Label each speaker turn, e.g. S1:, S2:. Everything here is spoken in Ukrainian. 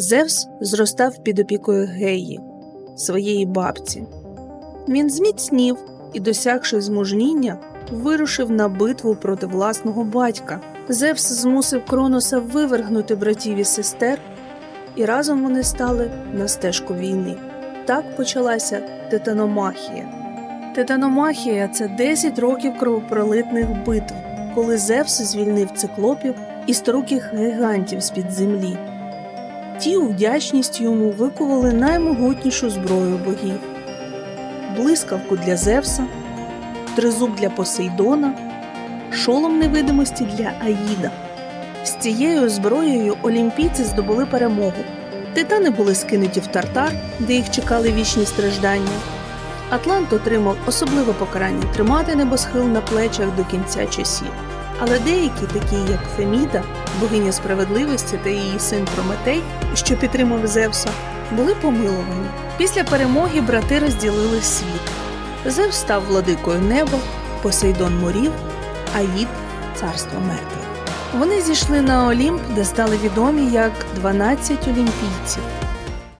S1: Зевс зростав під опікою Геї, своєї бабці. Він зміцнів і, досягши змужніння, вирушив на битву проти власного батька. Зевс змусив Кроноса вивергнути братів і сестер, і разом вони стали на стежку війни. Так почалася титаномахія. Титаномахія це 10 років кровопролитних битв, коли Зевс звільнив циклопів і стороких гігантів з-під землі. Ті у вдячність йому викували наймогутнішу зброю богів блискавку для Зевса, тризуб для Посейдона, шолом невидимості для Аїда. З цією зброєю олімпійці здобули перемогу. Титани були скинуті в тартар, де їх чекали вічні страждання. Атлант отримав особливе покарання тримати небосхил на плечах до кінця часів. Але деякі, такі як Феміда, богиня справедливості та її син Прометей, що підтримав Зевса, були помиловані. Після перемоги брати розділили світ. Зевс став владикою неба, Посейдон морів, Аїд царство мертвих. Вони зійшли на Олімп, де стали відомі як 12 олімпійців.